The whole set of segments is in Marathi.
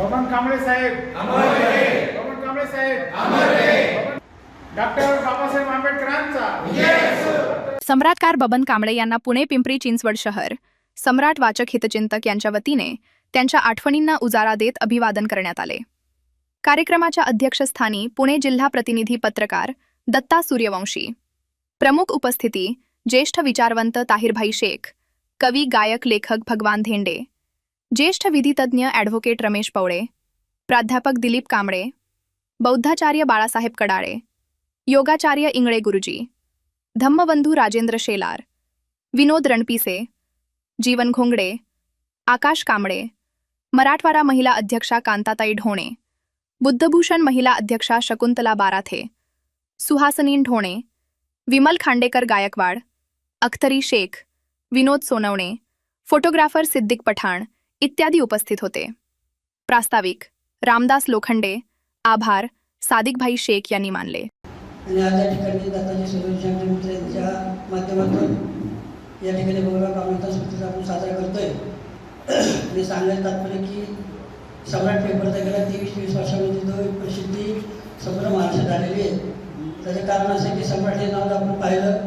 बबन कांबळे साहेब. बबन कांबळे साहेब. डॉक्टर बाबासाहेब आंबेडकरांचा. सम्राटकार बबन कांबळे यांना पुणे पिंपरी चिंचवड शहर. सम्राट वाचक हितचिंतक यांच्या वतीने त्यांच्या आठवणींना उजाळा देत अभिवादन करण्यात आले. कार्यक्रमाच्या अध्यक्षस्थानी पुणे जिल्हा प्रतिनिधी पत्रकार दत्ता सूर्यवंशी. प्रमुख उपस्थिती ज्येष्ठ विचारवंत ताहिरभाई शेख कवी गायक लेखक भगवान धेंडे ज्येष्ठ विधितज्ञ ॲडव्होकेट रमेश पवळे प्राध्यापक दिलीप कांबळे, बौद्धाचार्य बाळासाहेब कडाळे, योगाचार्य इंगळे गुरुजी, धम्मबंधू राजेंद्र शेलार, विनोद रणपिसे, जीवन घोंगडे, आकाश कांबळे, मराठवाडा महिला अध्यक्षा कांताताई ढोणे, बुद्धभूषण महिला अध्यक्षा शकुंतला बाराथे, सुहासनीन ढोणे, विमल खांडेकर गायकवाड, अख्तरी शेख, विनोद सोनवणे, फोटोग्राफर सिद्दिक पठाण इत्यादी उपस्थित होते. प्रास्ताविक रामदास लोखंडे आभार सादिकभाई शेख यांनी मानले. आणि आज या ठिकाणी दत्ताजी सुरेश मित्र माध्यमातून या ठिकाणी भगवान कामनाचा सुट्टीचा आपण साजरा करतोय. मी सांगायचं तात्पर्य की सम्राट पेपरचा गेला तेवीस वीस वर्षामध्ये तो एक प्रसिद्धी संपूर्ण महाराष्ट्रात आलेली आहे. त्याचं कारण असं की सम्राट हे नाव जर आपण पाहिलं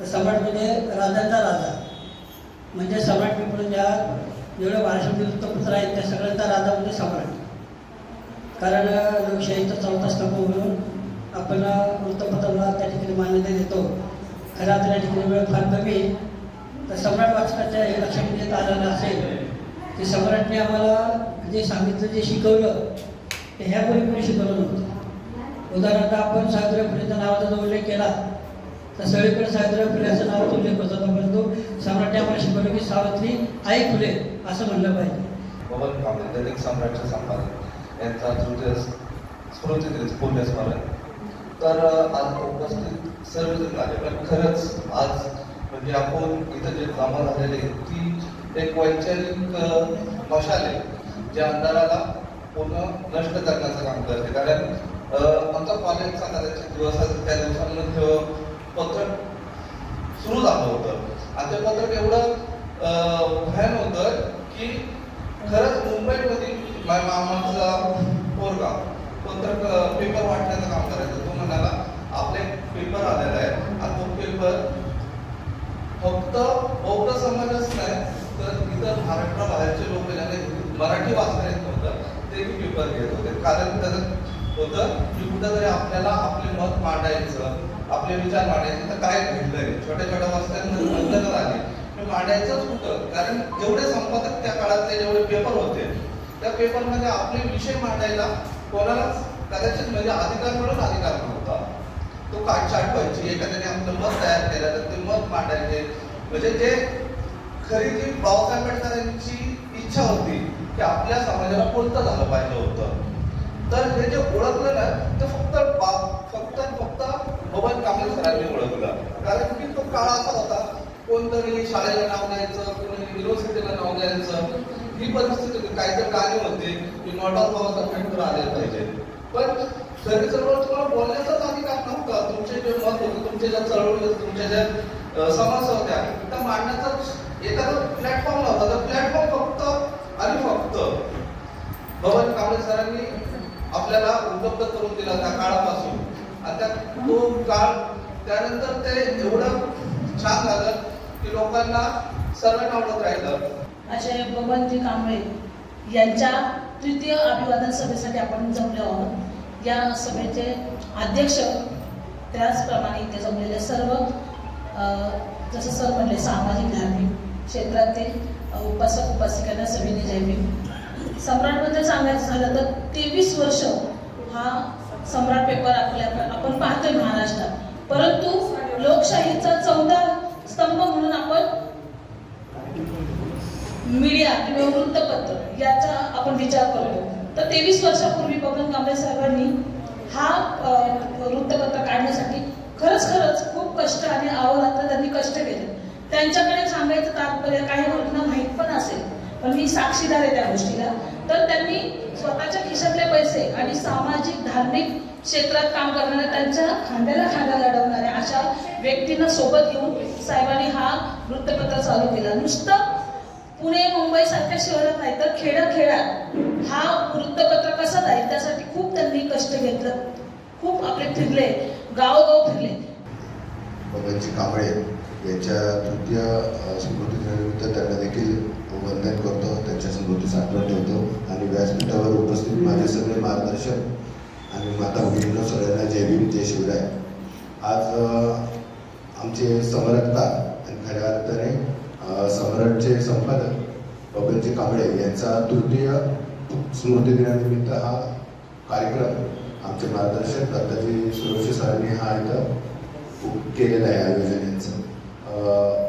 तर सम्राट म्हणजे राजांचा राजा. म्हणजे सम्राट पेपर ज्या जेवढे महाराष्ट्रातील वृत्तपत्र आहेत त्या सगळ्यांचा राजा म्हणजे सम्राट. कारण लोकशाहीचा चौथा स्तंभ म्हणून आपण वृत्तपत्राला त्या ठिकाणी मान्यता देतो. खरा त्या ठिकाणी वेळ फार कमी. तर सम्राट वाचकाच्या हे लक्षात घेत आलेलं असेल की सम्राटने आम्हाला जे सांगितलं जे शिकवलं ते ह्या कोणी शिकवलं नव्हतं. उदाहरणार्थ आपण सावित्रीबाई फुलेच्या नावाचा जो उल्लेख केला तर सगळीकडे सावित्रीबाई फुलेचं नावाचा उल्लेख होत होता परंतु सम्राटने आम्हाला शिकवलं की सावित्री आई फुले. असं म्हणलं पाहिजे. पवन कांबळे दैनिक सम्राटचे संपादक यांचा तृतीय स्मृती पुण्य स्मरण तर आज उपस्थित सर्वजण आले. पण खरंच आज म्हणजे आपण इथं जे कामं झालेले ती एक वैचारिक मशाल आहे जे अंधाराला पूर्ण नष्ट करण्याचं काम करते. कारण आमचा कॉलेजचा कदाचित दिवस त्या दिवसांमध्ये पत्र सुरू झालं होतं. आणि ते पत्रक एवढं भयान होतं की खरंच मुंबईमध्ये माझ्या मामाचा पोरगा पत्रक पेपर वाटण्याचं काम करायचं तो म्हणाला आपले पेपर आलेला आहे आणि तो पेपर फक्त बौद्ध समाजच नाही तर इतर महाराष्ट्राबाहेरचे लोक ज्याने मराठी वाचता येत नव्हतं ते पेपर घेत होते. कारण त्याचं होतं की कुठंतरी आपल्याला आपले मत मांडायचं आपले विचार मांडायचे तर काय घडलंय? छोट्या छोट्या वस्त्यांमध्ये बंधनं मांडायचंच होतं. कारण जेवढे संपादक त्या काळातले जेवढे पेपर होते त्या पेपरमध्ये आपले विषय मांडायला कोणालाच कदाचित म्हणजे अधिकार मिळून अधिकार नव्हता. तो काट व्हायची एखाद्याने आपलं मत तयार केलं तर ते मत मांडायचे. म्हणजे जे खरी जी बाबासाहेब आंबेडकरांची इच्छा होती की आपल्या समाजाला कोणतं झालं पाहिजे होतं. तर हे जे ओळखलं ना ते फक्त बा- फक्त फक्त बबन कांबळे सरांनी ओळखलं. कारण की तो काळ असा होता शाळेला नाव द्यायचं कोणी युनिव्हर्सिटीला नाव द्यायचं ही परिस्थिती काहीतरी कार्य होते की नॉट ऑल बाबासाहेब आंबेडकर आले पाहिजे. पण तरी चळवळ तुम्हाला बोलण्याचाच अधिकार नव्हता. तुमचे जे मत होते तुमच्या ज्या चळवळी तुमच्या ज्या समस्या होत्या त्या मांडण्याचा एखादा प्लॅटफॉर्म नव्हता. तर प्लॅटफॉर्म फक्त आणि फक्त भवन कांबळे सरांनी आपल्याला उपलब्ध करून दिला त्या काळापासून. आणि त्या तो काळ त्यानंतर ते एवढं छान झालं की लोकांना सर्व आवडत राहिलं. असे बबनजी कांबळे यांच्या तृतीय अभिवादन सभेसाठी आपण जमले आहोत. या सभेचे अध्यक्ष त्याचप्रमाणे इथे जमलेले सर्व जसं सर म्हणले सामाजिक धार्मिक क्षेत्रातील उपासक उपासिकांना सभेने जय सम्राटबद्दल सांगायचं झालं तर तेवीस वर्ष हा सम्राट पेपर आपल्या आपण पाहतोय महाराष्ट्रात. परंतु लोकशाहीचा चौदा स्तंभ म्हणून आपण मीडिया किंवा वृत्तपत्र याचा आपण विचार करतो. तर तेवीस वर्षापूर्वी बबन कांबळे साहेबांनी हा वृत्तपत्र काढण्यासाठी खरंच खरंच खूप कष्ट आणि आवारात त्यांनी कष्ट केले. त्यांच्याकडे सांगायचं तात्पर्य काही गोष्टींना माहीत पण असेल पण मी साक्षीदार आहे त्या गोष्टीला. तर त्यांनी स्वतःच्या खिशातले पैसे आणि सामाजिक धार्मिक क्षेत्रात काम करणाऱ्या त्यांच्या खांद्याला खांदा लढवणाऱ्या अशा व्यक्तींना सोबत घेऊन साहेबांनी हा वृत्तपत्र चालू केला. नुसतं पुणे मुंबई सारख्या शहरात नाही तर खेडाखेडात हा वृत्तपत्र कसा जाईल? त्यासाठी खूप त्यांनी कष्ट घेतलं. खूप आपले फिरले गावोगाव फिरले. भगवानजी कांबळे यांच्या तृतीय स्मृती दिनानिमित्त त्यांना देखील वंदन करतो. त्यांच्या स्मृतीचा आठवण ठेवतो. आणि व्यासपीठावर उपस्थित माझे सगळे मार्गदर्शक आणि माता भगिनींनो सगळ्यांना जय भीम जय शिवराय. आज आमचे समर्थकार आणि खऱ्या अर्थाने सम्राटचे संपादक बबनजी कांबळे यांचा तृतीय स्मृतिदिनानिमित्त हा कार्यक्रम आमचे मार्गदर्शक दत्ताजी सुरक्षित सरांनी हा इथं केलेला आहे आयोजन यांचं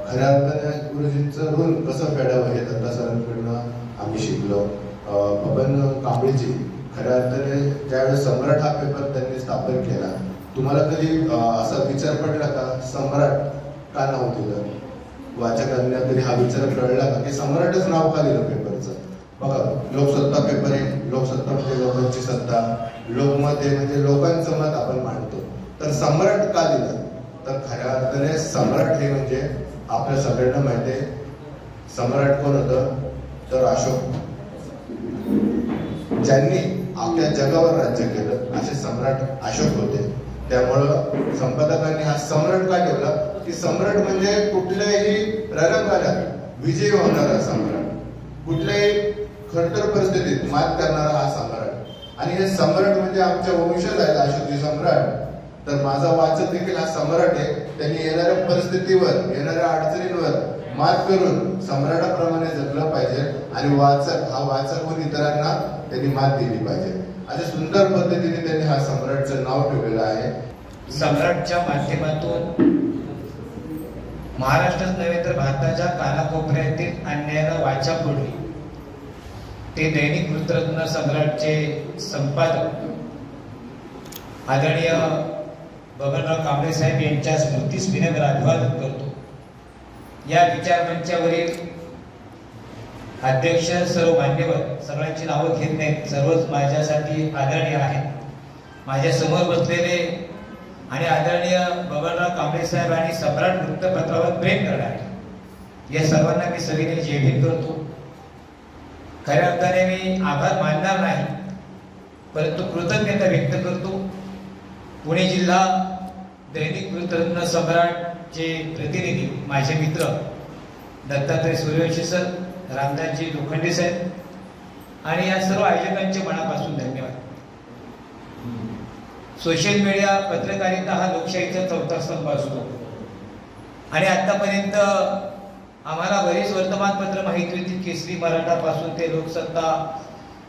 खऱ्या अर्थाने गुरुजींचं ऋण कसं फेडावं हे दत्ता सरांकडनं आम्ही शिकलो. बबन कांबळेजी खऱ्या अर्थाने ज्यावेळेस सम्राट हा पेपर त्यांनी स्थापन केला तुम्हाला कधी असा विचार पडला का? सम्राट का नाव दिलं? वाचकांना कधी हा विचार कळला का? की सम्राटच नाव का दिलं पेपरचं बघा लोकसत्ता पेपर आहे लोकसत्ता म्हणजे लोकांची सत्ता लोकमत आहे म्हणजे लोकांचं मत आपण मांडतो. तर सम्राट का दिलं? तर खऱ्या अर्थाने सम्राट हे म्हणजे आपल्या सगळ्यांना माहिती आहे. सम्राट कोण होतं? तर अशोक. ज्यांनी आपल्या जगावर राज्य केलं. असे सम्राट अशोक होते. त्यामुळं संपादकांनी हा सम्राट का ठेवला? की सम्राट म्हणजे कुठल्याही रणगाड्यात विजयी होणारा सम्राट. कुठल्याही खडतर परिस्थितीत मात करणारा हा सम्राट. आणि हे सम्राट म्हणजे आमच्या वंशज आहेत अशोकजी सम्राट. तर माझा वाचक देखील हा सम्राट आहे. त्यांनी येणाऱ्या परिस्थितीवर येणाऱ्या अडचणींवर मात करून सम्राटाप्रमाणे जगलं पाहिजे आणि वाचक हा वाचक होऊन इतरांना त्यांनी मात दिली पाहिजे. अशा सुंदर पद्धतीने त्यांनी हा सम्राटचं नाव ठेवलेलं आहे. सम्राटच्या माध्यमातून महाराष्ट्रात नव्हे तर भारताच्या कानाकोपऱ्यातील अन्यायाला वाचा फोडली. ते दैनिक वृत्तरत्न सम्राटचे संपादक. आदरणीय बबनराव कांबळे साहेब यांच्या स्मृतीस विनम्र अभिवादन या या विचारमंचावरील अध्यक्ष सर्व मान्यवर सर्वांची नावं घेत नाहीत. सर्वच माझ्यासाठी आदरणीय आहेत. माझ्यासमोर बसलेले आणि आदरणीय बबनराव कांबळे साहेब आणि सम्राट वृत्तपत्रावर प्रेम करणारे या सर्वांना मी सगळीने जयभीम करतो. खऱ्या अर्थाने मी आभार मानणार नाही परंतु कृतज्ञता व्यक्त करतो. पुणे जिल्हा दैनिक वृत्तरत्न सम्राटचे प्रतिनिधी माझे मित्र दत्तात्रय सूर्यवंशी सर रामदासजी लोखंडे साहेब आणि या सर्व आयोजकांचे मनापासून धन्यवाद. सोशल मीडिया पत्रकारिता हा लोकशाहीचा चौथा स्तंभ असतो. आणि आतापर्यंत आम्हाला बरीच वर्तमानपत्र माहिती होती केसरी मराठापासून ते लोकसत्ता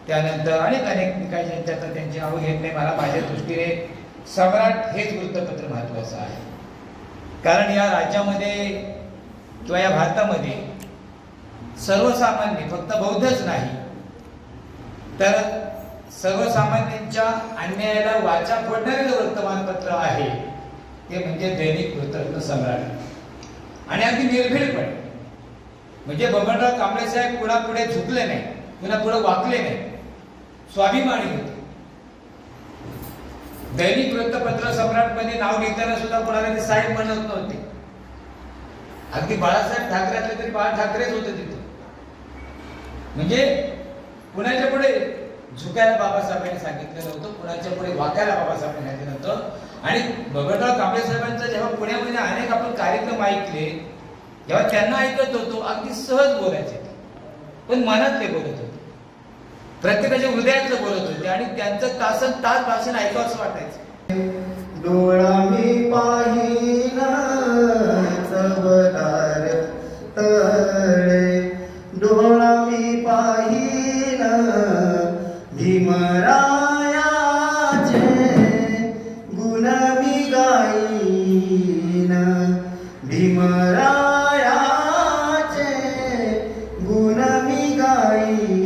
त्यानंतर अनेक अनेक निकाल ज्यांच्या त्यांची आवड घेत नाही मला माझ्या दृष्टीने सम्राट हेच वृत्तपत्र महत्वाचं आहे. कारण या राज्यामध्ये किंवा या भारतामध्ये सर्वसामान्य फक्त बौद्धच नाही तर सर्वसामान्यांच्या अन्यायाला वाचा फोडणारे जे वर्तमानपत्र आहे ते म्हणजे दैनिक वृत्तपत्र सम्राट. आणि अगदी निर्भीडपणे. म्हणजे बबनराव कांबळे साहेब कुणापुढे झुकले नाही कुणापुढे वाकले नाही. स्वाभिमानी होते. दैनिक वृत्तपत्र सम्राटमध्ये नाव घेताना सुद्धा कोणाला ते साहेब म्हणत नव्हते. अगदी बाळासाहेब ठाकरे असले तरी बाळा ठाकरेच होते तिथे. म्हणजे कुणाच्या पुढे? झुकायला बाबासाहेबांनी सांगितलेलं नव्हतं कुणाच्या पुढे वाकायला बाबासाहेबांनी सांगितलं नव्हतं आणि बबनराव कांबळे साहेबांचा जेव्हा पुण्यामध्ये अनेक आपण कार्यक्रम ऐकले जेव्हा त्यांना ऐकत होतो अगदी सहज बोलायचे पण पण मनातले बोलत प्रत्येकाच्या हृदयातलं बोलत होते आणि त्यांचं तासन तास भाषण ऐकावंच वाटायचं. डोळा मी पाहिन चवदार तळे. डोळा मी पाहिन भीमरायाचे गुण मी गाईन. भीमरायाचे गुण मी गाईन.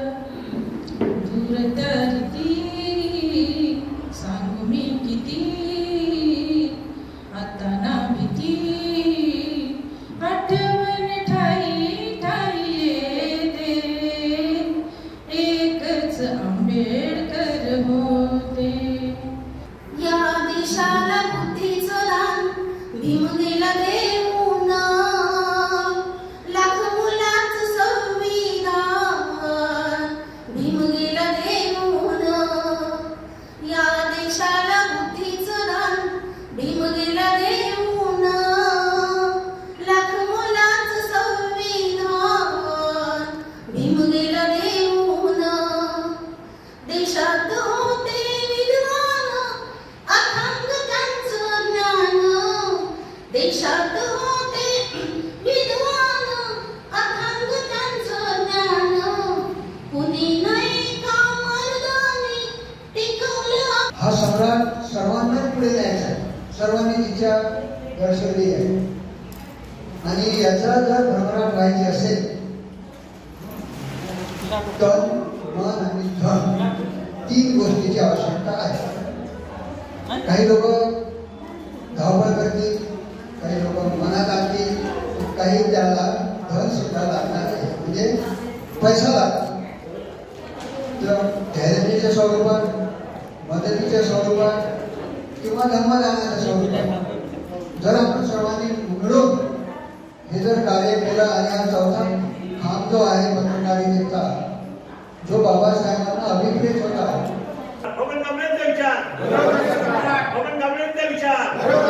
भीम सर्वांनी तिच्या दर्शवली आहे आणि याचा जर भरभराट व्हायची असेल तर मन आणि धन तीन गोष्टीची आवश्यकता आहे. काही लोक धावपळ करतील काही लोक मनात आणतील काही त्याला धन सुद्धा लागणार आहे म्हणजे पैसा लागतो. तर जाहिरातीच्या स्वरूपात मदतीच्या स्वरूपात किंवा जाणार स्वरूप जर आपण सर्वांनी उघडून हे जर कार्य केलं आणि हा चौथा खांब जो आहे पत्रकारितेचा जो बाबासाहेबांना अभिप्रेत होता. विचार.